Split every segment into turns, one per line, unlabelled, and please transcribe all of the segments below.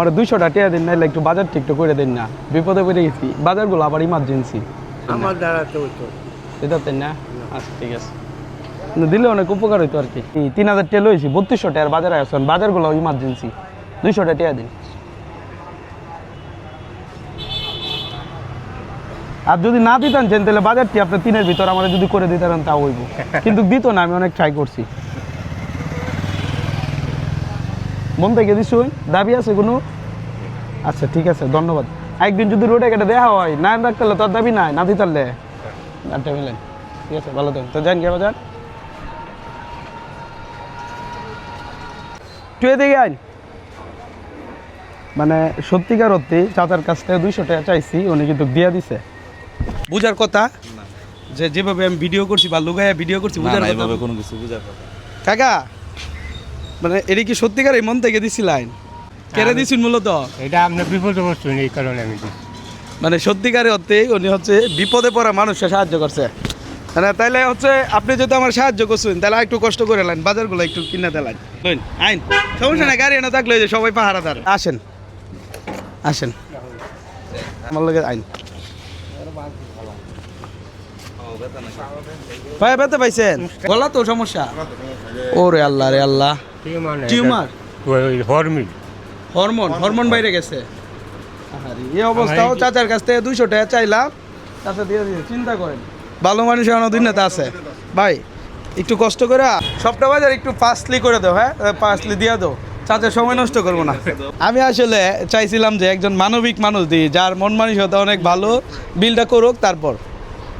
আমার দুইশো টাকা দিন নাইলে একটু বাজার ঠিকঠাক করে দিন না। বিপদে পড়ে গেছি। বাজারগুলো আবার ইমার্জেন্সি
আমার দ্বারা তো
এটা না? আচ্ছা ঠিক আছে। দিলে অনেক উপকার হইতো আর কি। তিন হাজার টাকা লইছি বত্রিশশো টাকার বাজারে আসছেন বাজারগুলো ইমার্জেন্সি দুইশো টাকা দিন। আর যদি না দিতেন তাহলে বাজারটি আপনার তিনের ভিতর আমার যদি করে দিতেন তাও হইব। কিন্তু দিত না আমি অনেক ট্রাই করছি। মন থেকে দিস দাবি আছে কোনো? আচ্ছা ঠিক আছে ধন্যবাদ। একদিন যদি রোডে কেটে দেওয়া হয় না রাখতে তোর দাবি নাই না দিতে পারলে আটটা মিলেন ঠিক আছে ভালো থাকুন তো যান কে বাজার। তুই এদিকে আইন মানে সত্যিকার অর্থে চাচার কাছ থেকে দুইশো টাকা চাইছি উনি কিন্তু দিয়া দিছে। বুঝার কথা যে যেভাবে আমি ভিডিও করছি বা লুগাইয়া ভিডিও করছি বুঝার কথা।
কোনো কিছু বুঝার কথা।
কাকা মানে এটা কি সত্যিকার এই মন থেকে দিছি লাইন? কেড়ে দিছিল মূলত?
এটা আপনার বিপদে বস্তু এই কারণে আমি
মানে সত্যিকারের অর্থে উনি হচ্ছে বিপদে পড়া মানুষকে সাহায্য করছে। মানে তাইলে হচ্ছে আপনি যদি আমার সাহায্য করছেন তাহলে একটু কষ্ট করে লাইন বাজারগুলো একটু কিনে দিলেন আইন। সমস্যা না গাড়ি এনে থাকলে যে সবাই পাহারাদার আসেন। আসেন। আমার লগে আইন। ব্যথা পাইছেন? গলা তো সমস্যা? ওরে আল্লাহ রে আল্লাহ। টিউমার হরমোন হরমোন বাইরে গেছে। এই অবস্থাও চাচার কাছ থেকে দুইশো টাকা চাইলাম। চাচা দিয়ে দিয়ে চিন্তা করেন। ভালো মানুষ এখনও আছে। ভাই একটু কষ্ট করে সবটা বাজার একটু পাঁচলি করে দাও হ্যাঁ? পাঁচলি দিয়ে দাও। চাচার সময় নষ্ট করব না। আমি আসলে চাইছিলাম যে একজন মানবিক মানুষ দিই যার মন মানসিকতা অনেক ভালো। বিলটা করুক তারপর।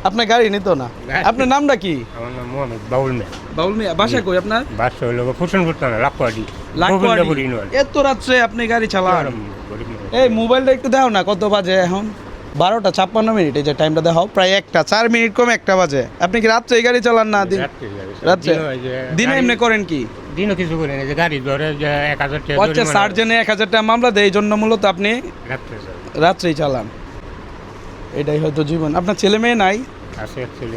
আপনার গাড়ি নিত না। আপনার নামটা কি?
আমার নাম মোহাম্মদ বাউল মে
বাউল মিয়া বাসা কই আপনার?
বাসা হইল ফুসন করতে না লাখপাড়ি
এত রাত্রে আপনি গাড়ি চালান? এই মোবাইলটা একটু দাও না কত বাজে এখন? বারোটা ছাপ্পান্ন মিনিট এই যে টাইমটা দেখাও প্রায় একটা চার মিনিট কম একটা বাজে। আপনি কি রাত্রে এই গাড়ি চালান না দিন? রাত্রে? দিনে এমনি করেন কি?
দিনও কিছু করে না যে গাড়ি ধরে এক হাজার
আচ্ছা সার্জেনে এক হাজার টাকা মামলা দেয় এই জন্য মূলত আপনি
রাত্রে
রাত্রেই চালান। এটাই হয়তো জীবন। আপনার ছেলে মেয়ে নাই?
আছে ছেলে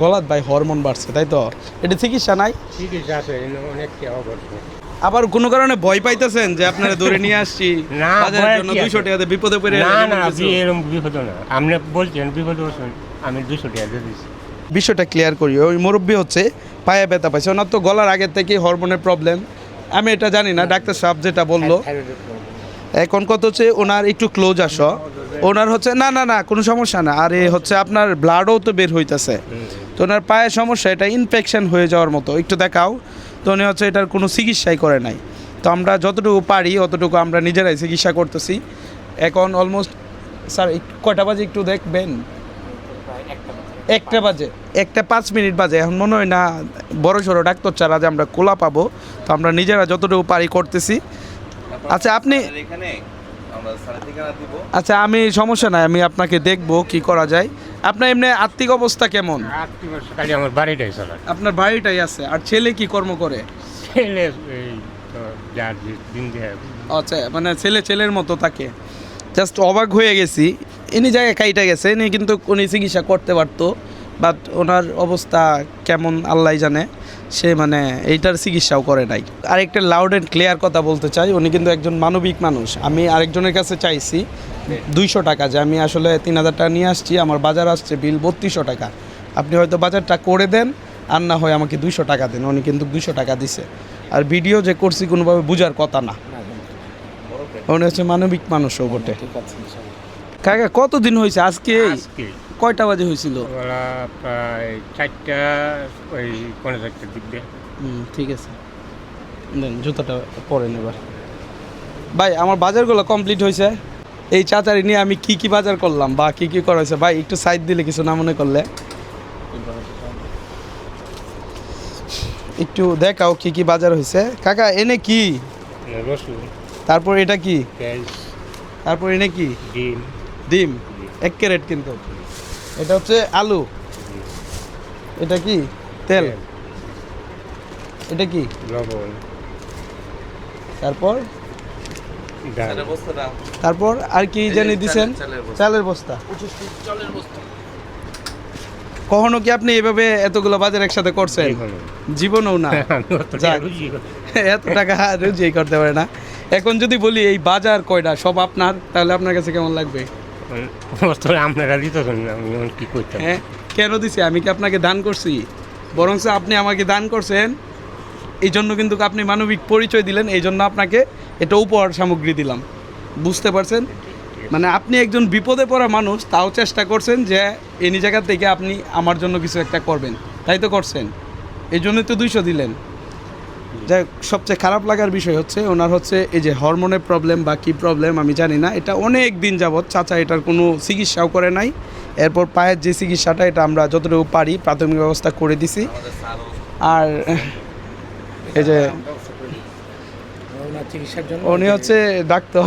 গলাত ভাই হরমোন বাড়ছে তাই তো? এটা চিকিৎসা নাই?
ঠিক আছে অনেক
আবার কোনো কারণে ভয় পাইতেছেন যে আপনারা ধরে নিয়ে আসছি?
না,
দুইশো টাকাতে বিপদে পড়ে
না না এরকম বিপদ না। আপনি বলছেন বিপদ বলছেন আমি দুশো টাকা দিয়ে দিচ্ছি
বিষয়টা ক্লিয়ার করি। ওই মুরব্বী হচ্ছে পায়ে ব্যথা পাইছে। ওনার তো গলার আগের থেকে হরমোনের প্রবলেম আমি এটা জানি না ডাক্তার সাহেব যেটা বলল। এখন কত হচ্ছে ওনার একটু ক্লোজ আসো। ওনার হচ্ছে না না না কোনো সমস্যা না। আর এ হচ্ছে আপনার ব্লাডও তো বের হইতেছে। তো ওনার পায়ের সমস্যা এটা ইনফেকশন হয়ে যাওয়ার মতো। একটু দেখাও। তো উনি হচ্ছে এটার কোনো চিকিৎসাই করে নাই। তো আমরা যতটুকু পারি অতটুকু আমরা নিজেরাই চিকিৎসা করতেছি। এখন অলমোস্ট স্যার কয়টা বাজে একটু দেখবেন? একটা বাজে। একটা পাঁচ মিনিট বাজে। এখন মনে হয় না বড় সড়ো ডাক্তার ছাড়া যে আমরা কোলা পাবো। তো আমরা নিজেরা যতটুকু পারি করতেছি। আচ্ছা আপনি আচ্ছা আমি সমস্যা নাই আমি আপনাকে দেখব কি করা যায়। আপনার এমনি আর্থিক অবস্থা কেমন?
আমার বাড়িটাই
আপনার বাড়িটাই আছে আর ছেলে কি কর্ম করে?
ছেলে
আচ্ছা মানে ছেলে ছেলের মতো থাকে। জাস্ট অবাক হয়ে গেছি। ইনি জায়গায় কাইটা গেছে ইনি কিন্তু উনি চিকিৎসা করতে পারতো। বাট ওনার অবস্থা কেমন আল্লাহ জানে। সে মানে এইটার চিকিৎসাও করে নাই। আরেকটা লাউড অ্যান্ড ক্লিয়ার কথা বলতে চাই উনি কিন্তু একজন মানবিক মানুষ। আমি আরেকজনের কাছে চাইছি দুইশো টাকা যে আমি আসলে তিন হাজার টাকা নিয়ে আসছি আমার বাজার আসছে বিল বত্রিশশো টাকা। আপনি হয়তো বাজারটা করে দেন আর না হয় আমাকে দুইশো টাকা দেন উনি কিন্তু দুইশো টাকা দিছে। আর ভিডিও যে করছি কোনোভাবে বুঝার কথা না। উনি হচ্ছে মানবিক মানুষও বটে। কাকা কতদিন হয়েছে? আজকে
আজকে।
কয়টা বাজে হয়েছিল?
ওরা প্রায় চারটা ওই পনেরো চারটার দিক দিয়ে।
হুম ঠিক আছে। দেন জুতাটা পরে এবার। ভাই আমার বাজারগুলো কমপ্লিট হয়েছে। এই চাচারি নিয়ে আমি কি কি বাজার করলাম বা কি কি করা হয়েছে? ভাই একটু সাইড দিলে কিছু না মনে করলে। একটু দেখাও কি কি বাজার হয়েছে। কাকা এনে কি?
রসুন।
তারপর এটা কি? তারপর এনে কি?
ডিম।
ডিম। এক ক্যারেট কিন্তু। এটা হচ্ছে আলু। এটা কি? তেল। এটা কি?
লবণ।
তারপর? তারপর আর কি জানি দিছেন?
চালের বস্তা।
কখনো কি আপনি এভাবে এতগুলো বাজার একসাথে করছেন? জীবনও। না। যাক। এত টাকা রুজি করতে পারে না। এখন যদি বলি এই বাজার কয়টা? সব আপনার? তাহলে আপনার কাছে কেমন লাগবে? হ্যাঁ কেন দিছি? আমি কি আপনাকে দান করছি? বরং আপনি আমাকে দান করছেন। এই জন্য কিন্তু আপনি মানবিক পরিচয় দিলেন, এই জন্য আপনাকে এটা উপহার সামগ্রী দিলাম। বুঝতে পারছেন? মানে আপনি একজন বিপদে পড়া মানুষ, তাও চেষ্টা করছেন যে এনি জায়গা থেকে আপনি আমার জন্য কিছু একটা করবেন। তাই তো করছেন। এই জন্যই তো দুইশো দিলেন। যাই সবচেয়ে খারাপ লাগার বিষয় হচ্ছে ওনার হচ্ছে এই যে হরমোনের প্রবলেম বা কী প্রবলেম আমি জানি না। এটা অনেক দিন যাবৎ চাচা এটার কোনো চিকিৎসাও করে নাই। এরপর পায়ের যে চিকিৎসাটা, এটা আমরা যতটুকু পারি প্রাথমিক ব্যবস্থা করে দিছি। আর, এই যে
চিকিৎসার জন্য
উনি হচ্ছে ডাক্তার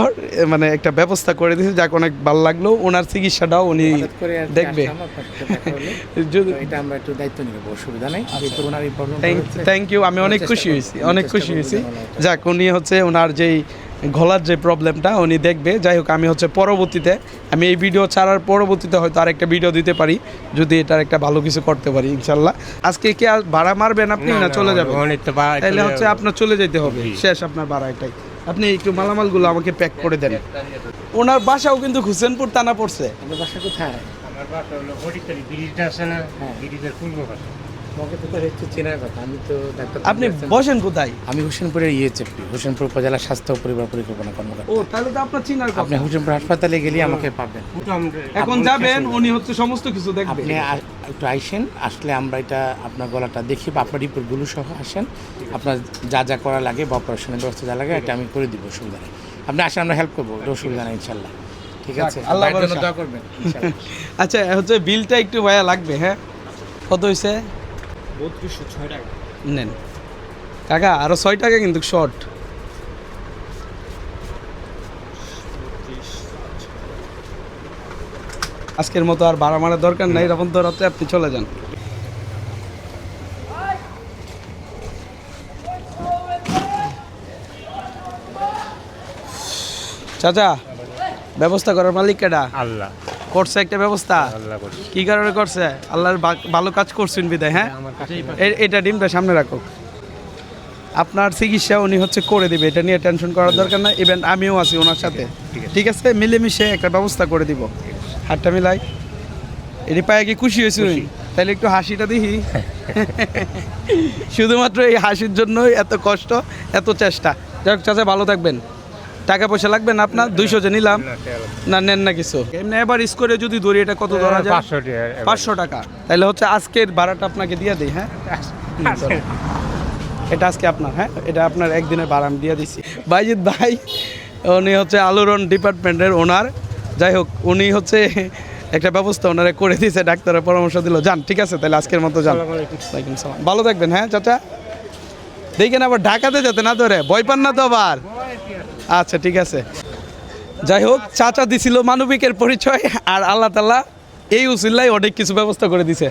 মানে একটা ব্যবস্থা করে দিয়েছে যাক অনেক ভালো লাগল। ওনার চিকিৎসাটাও উনি দেখবে।
এটা আমরা একটু দায়িত্ব নিব অসুবিধা নেই।
থ্যাংক ইউ আমি অনেক খুশি হয়েছি অনেক খুশি হয়েছি। যাক উনি হচ্ছে ওনার যেই গলার যে প্রবলেমটা উনি দেখবে। যাই হোক আমি হচ্ছে পরবর্তীতে আমি এই ভিডিও ছাড়ার পরবর্তীতে হয়তো আরেকটা ভিডিও দিতে পারি যদি এটার একটা ভালো কিছু করতে পারি ইনশাল্লাহ। আজকে কি আর ভাড়া মারবেন আপনি না চলে যাবেন? তাহলে হচ্ছে আপনার চলে যেতে হবে। শেষ আপনার ভাড়া এটাই। আপনি একটু মালামালগুলো আমাকে প্যাক করে দেন। ওনার বাসাও কিন্তু হুসেনপুর থানা পড়ছে।
আপনার বাসা কোথায়?
আমার বাসা হলো ব্রিজটা আছে না?
হ্যাঁ।
ব্রিজের পূর্ব পাশে।
তোমাকে তো একটু চেনার কথা আমি তো ডাক্তার
আপনি বসেন কোথায়?
আমি হোসেনপুরের ইএচএফপি হোসেনপুর উপজেলা স্বাস্থ্য পরিবার পরিকল্পনা কর্মকর্তা।
ও তাহলে তো আপনার চিনার কথা।
আপনি হোসেনপুর হাসপাতালে গেলে আমাকে পাবেন।
এখন যাবেন উনি হচ্ছে সমস্ত কিছু দেখবে।
আপনি একটু আইসেন আসলে আমরা এটা আপনার গলাটা দেখি বা আপনার রিপোর্টগুলো সহ আসেন। আপনার যা যা করা লাগে বা অপারেশনের ব্যবস্থা যা লাগে এটা আমি করে দিব অসুবিধা নেই। আপনি আসেন আমরা হেল্প করব অসুবিধা নেই ইনশাল্লাহ ঠিক আছে?
আল্লাহ
করবেন
আচ্ছা হচ্ছে বিলটা একটু ভাইয়া লাগবে হ্যাঁ? কত হয়েছে নেন। কাকা আরও ছয় টাকা কিন্তু শর্ট আজকের মতো আর ভাড়া মারার দরকার নাই এরকম তো রাতে আপনি চলে যান। চাচা ব্যবস্থা করার মালিক কেডা?
আল্লাহ।
করছে একটা ব্যবস্থা? কি কারণে করছে? আল্লাহর ভালো কাজ করছেন বিদায় হ্যাঁ? এ- এটা ডিমটা সামনে রাখো আপনার চিকিৎসা উনি হচ্ছে করে দিবে এটা নিয়ে টেনশন করার দরকার নাই। ইভেন আমিও আছি ওনার সাথে।
ঠিক আছে।
মিলেমিশে একটা ব্যবস্থা করে দিব। হাতটা মিলাই। এটি পায়ে কি খুশি হয়েছে উনি? তাহলে একটু হাসিটা দেখি শুধুমাত্র এই হাসির জন্যই এত কষ্ট এত চেষ্টা। যাই হোক চাচা ভালো থাকবেন। টাকা পয়সা লাগবে না আপনার? দুইশো যে নিলাম।
না,
নেন না কিছু। এমনি এবার করে যদি ধরি এটা কত ধরা যায়?
পাঁচশো টাকা
তাহলে হচ্ছে আজকের ভাড়াটা আপনাকে দিয়ে দিই হ্যাঁ? এটা আজকে আপনার হ্যাঁ? এটা আপনার একদিনের ভাড়া আমি দিয়ে দিচ্ছি বাইজিৎ ভাই উনি হচ্ছে আলোড়ন ডিপার্টমেন্টের ওনার। যাই হোক উনি হচ্ছে একটা ব্যবস্থা ওনারে করে দিয়েছে ডাক্তারের পরামর্শ দিল। যান ঠিক আছে তাহলে আজকের মতো যান। ভালো থাকবেন হ্যাঁ চাচা? দেখেন আবার ঢাকাতে যেতে না ধরে ভয় পান না তো আবার। আচ্ছা ঠিক আছে। যাই হোক, চাচা দিছিল মানবিকের পরিচয় আর আল্লাহ তালা এই উসিল্লাই অনেক কিছু ব্যবস্থা করে দিছে।